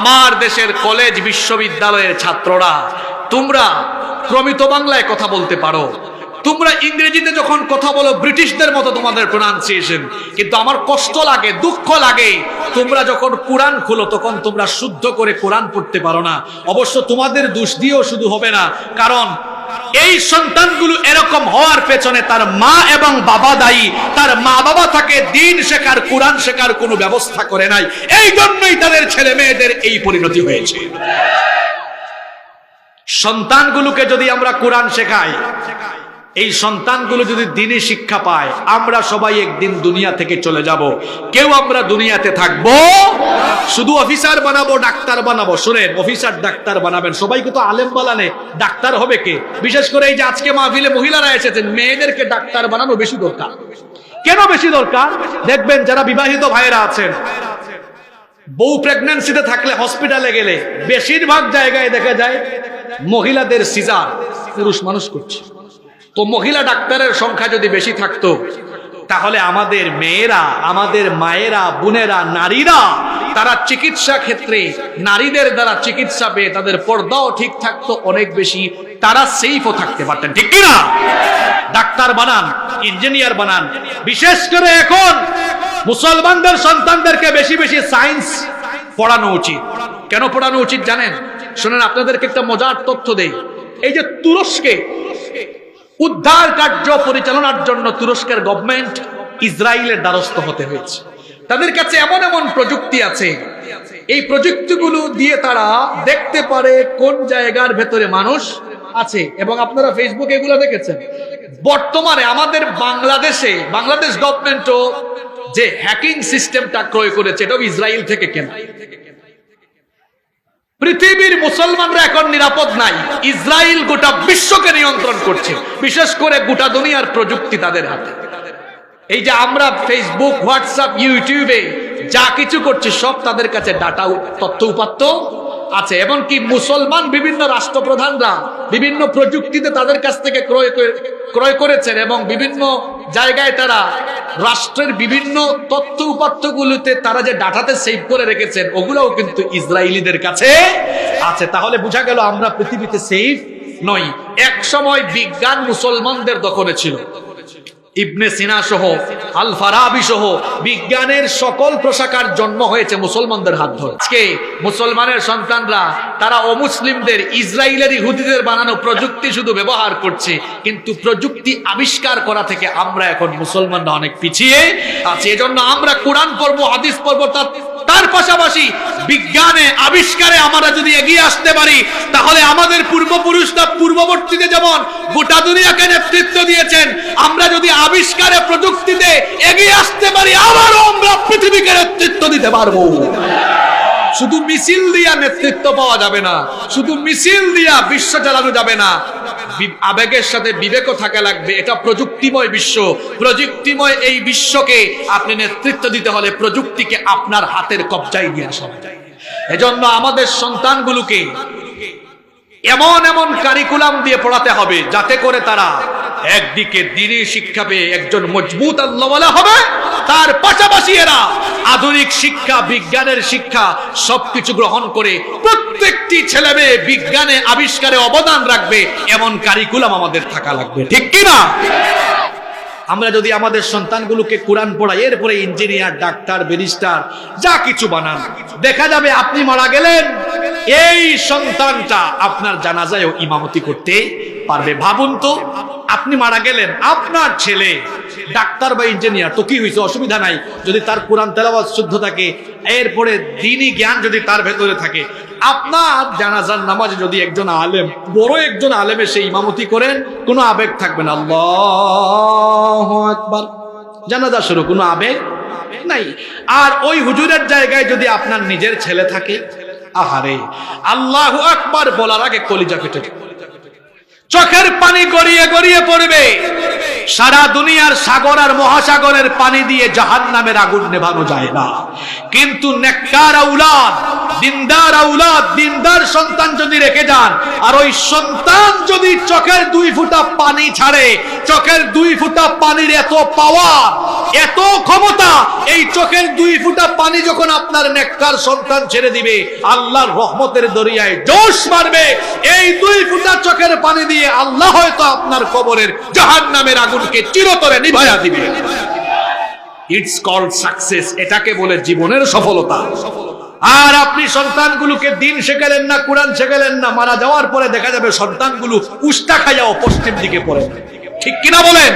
আমার দেশের কলেজ বিশ্ববিদ্যালয়ের ছাত্ররা, তোমরা প্রমিত বাংলায় কথা বলতে পারো। তোমরা ইংরেজিতে যখন কথা বলো, ব্রিটিশদের মতো তোমাদের প্রোনাউন্সিয়েশন কিন্তু আমার কষ্ট লাগে, দুঃখ লাগে। তোমরা যখন কোরআন খুলো, তখন তোমরা শুদ্ধ করে কোরআন পড়তে পারো না। অবশ্য তোমাদের দোষ দিয়েও শুধু হবে না। কারণ এই সন্তানগুলো এরকম হওয়ার পেছনে তার মা এবং বাবা দায়ী। তার মা বাবা তাকে দিন শেখার, কোরআন শেখার কোনো ব্যবস্থা করে নাই। এই জন্যই তাদের ছেলে মেয়েদের এই পরিণতি হয়েছে। সন্তানগুলোকে যদি আমরা কোরআন শেখাই এই সন্তানগুলো যদি দিনে শিক্ষা পায়, আমরা সবাই একদিন দুনিয়া থেকে চলে যাব। কেউ আমরা দুনিয়াতে থাকব? শুধু অফিসার বানাবো, ডাক্তার বানাবো। শুনেন, অফিসার, ডাক্তার বানাবেন। সবাইকে তো আলেম বানানে ডাক্তার হবে কে? বিশেষ করে এই যে আজকে মাহফিলে মহিলারা এসেছেন, মেয়েদেরকে ডাক্তার বানানো বেশি দরকার। কেন বেশি দরকার? দেখবেন যারা বিবাহিত ভাইয়েরা আছেন, বউ প্রেগন্যান্সিতে থাকলে হসপিটালে গেলে বেশিরভাগ জায়গায় দেখা যায় মহিলাদের সিজার পুরুষ মানুষ করছে। তো মহিলা ডাক্তারের সংখ্যা যদি বেশি থাকতো, তাহলে আমাদের মেয়েরা, আমাদের মায়েরা, বোনেরা, নারীরা, তারা চিকিৎসা ক্ষেত্রে, নারীদের দ্বারা চিকিৎসা পেয়ে তাদের পর্দাও ঠিক থাকতো অনেক বেশি, তারা সেফও থাকতে পারতেন। ঠিক কিনা? ডাক্তার বানান ইঞ্জিনিয়ার বানান। বিশেষ করে এখন মুসলমানদের সন্তানদেরকে বেশি বেশি সায়েন্স পড়ানো উচিত। কেন পড়ানো উচিত জানেন? শুনেন, আপনাদেরকে একটা মজার তথ্য দেই। এই যে তুরস্কে উদ্ধার কার্য পরিচালনার জন্য তুরস্কের গভর্নমেন্ট ইসরায়েলের দ্বারস্থ হতে হয়েছে। তাদের কাছে এমন এমন প্রযুক্তি আছে। এই প্রযুক্তিগুলো দিয়ে তারা দেখতে পারে কোন জায়গার ভেতরে মানুষ আছে। এবং আপনারা ফেসবুকে এগুলো দেখেছেন। বর্তমানে আমাদের বাংলাদেশে, বাংলাদেশ গভর্নমেন্টও যে হ্যাকিং সিস্টেমটা ক্রয় করেছে, এটাও ইসরায়েল থেকে কেনা। পৃথিবীর মুসলমানরা এখন নিরাপদ নাই। ইসরায়েল গোটা বিশ্বকে নিয়ন্ত্রণ করছে, বিশেষ করে গোটা দুনিয়ার প্রযুক্তি তাদের হাতে। এই যে আমরা ফেসবুক হোয়াটসঅ্যাপ ইউটিউবে যা কিছু করছি, সব তাদের কাছে ডাটা তথ্য উপাত্ত আছে। এমনকি মুসলমান বিভিন্ন রাষ্ট্রপ্রধানরা বিভিন্ন প্রযুক্তিতে তাদের কাছ থেকে ক্রয় করে- ক্রয় করেছেন এবং বিভিন্ন জায়গায় তারা রাষ্ট্রের বিভিন্ন তথ্য উপাত্তগুলোতে তারা যে ডাটাতে সেভ করে রেখেছেন, ওগুলোও কিন্তু ইসরায়েলিদের কাছে আছে। তাহলে বোঝা গেল আমরা পৃথিবীতে সেফ নই। এক সময় বিজ্ঞান মুসলমানদের দখলে ছিল। ইবনে সিনা সহ আল ফারাবি সহ বিজ্ঞানের সকল প্রশাখার জন্ম হয়েছে মুসলমানদের হাত ধরে। আজকে মুসলমানের সন্তানরা, তারা অমুসলিমদের ইসরায়েলের ইহুদিদের বানানো প্রযুক্তি শুধু ব্যবহার করছে, কিন্তু প্রযুক্তি আবিষ্কার করা থেকে আমরা এখন মুসলমানরা অনেক পিছিয়ে আছি। এজন্য আমরা কোরআন পর্ব হাদিস পর্ব তার তার পাশাপাশি বিজ্ঞানে, আবিষ্কারে আমরা যদি এগিয়ে আসতে পারি, তাহলে আমাদের পূর্বপুরুষরা পূর্ববর্তীতে যেমন গোটা দুনিয়াকে নেতৃত্ব দিয়েছেন, আমরা যদি আবিষ্কারে প্রযুক্তিতে এগিয়ে আসতে পারি, আবারও আমরা পৃথিবীকে নেতৃত্ব দিতে পারব। শুধু মিছিল দিয়া নেতৃত্ব পাওয়া যাবে না, শুধু মিছিল দিয়া বিশ্ব চালানো যাবে না। আবেগের সাথে বিবেকও থাকা লাগবে এটা প্রযুক্তিময় বিশ্ব প্রযুক্তিময় এই বিশ্বকে আপনি নেতৃত্ব দিতে হলে প্রযুক্তিকে আপনার হাতের কবজায় নিয়ে আসা। এজন্য আমাদের সন্তানগুলোকে এমন এমন কারিকুলাম দিয়ে পড়াতে হবে যাতে করে তারা একদিকে দিনী শিক্ষা পেয়ে একজন মজবুত আল্লাহওয়ালা হবে, তার পাশাপাশি এরা আধুনিক শিক্ষা, বিজ্ঞানের শিক্ষা সবকিছু গ্রহণ করে প্রত্যেকটি ছেলে মেয়ে বিজ্ঞানে আবিষ্কারে অবদান রাখবে, এমন কারিকুলাম আমাদের থাকা লাগবে। ঠিক কিনা আমরা যদি আমাদের সন্তানগুলোকে কোরআন পড়াই, এরপরে ইঞ্জিনিয়ার, ডাক্তার, ব্যারিস্টার, যা কিছু বানান, দেখা যাবে আপনি মারা গেলেন, এই সন্তানটা আপনার জানাজায়ও ইমামতি করতে পারবে। ভাবুন তো আপনি মারা গেলেন, আপনার ছেলে। ডাক্তার বা ইঞ্জিনিয়ার, তো কি হয়েছে অসুবিধা নাই। যদি তার কোরআন তেলাওয়াত শুদ্ধ থাকে, এরপরে দিনই জ্ঞান যদি তার ভেতরে থাকে, আপনার জানাজার নামাজে যদি একজন আলেম, বড় একজন আলেমে সেই ইমামতি করেন, কোনো আবেগ থাকবে না। আল্লাহ একবার জানাজা শুরু, কোনো আবেগ নাই। আর ওই হুজুরের জায়গায় যদি আপনার নিজের ছেলে থাকে, আহারে, আল্লাহ আকবার বলার আগে কলিজা ফেটে। চোখের পানি গড়িয়ে গড়িয়ে পড়বে। সারা দুনিয়ার সাগর আর মহাসাগরের পানি দিয়ে জাহান নামের আগুন নেভানো যায় না। কিন্তু নেককার আউলাদ দিনদার আউলাদ, দিনদার সন্তান যদি রেখে যান, আর ওই সন্তান যদি চোখের দুই ফুটা পানি ছাড়ে, চোখের দুই ফুটা পানির এত পাওয়ার এত ক্ষমতা, এই চোখের দুই ফুটা পানি যখন আপনার নেককার সন্তান ছেড়ে দিবে, আল্লাহর রহমতের দরিয়ায় জোশ মারবে, এই দুই ফুটা চোখের পানি দিয়ে আল্লাহ হয়তো আপনার কবরের জাহান নামের আগুনকে চিরতরে নিভায়া দিবে। ইটস কল্ড সাকসেস এটাকে বলে জীবনের সফলতা। আর আপনি সন্তানগুলোকে দিন শেখালেন না, কোরআন শেখালেন না, মারা যাওয়ার পরে দেখা যাবে সন্তানগুলো উষ্টা খাইয়াও পশ্চিম দিকে পড়ে। ঠিক কিনা বলেন?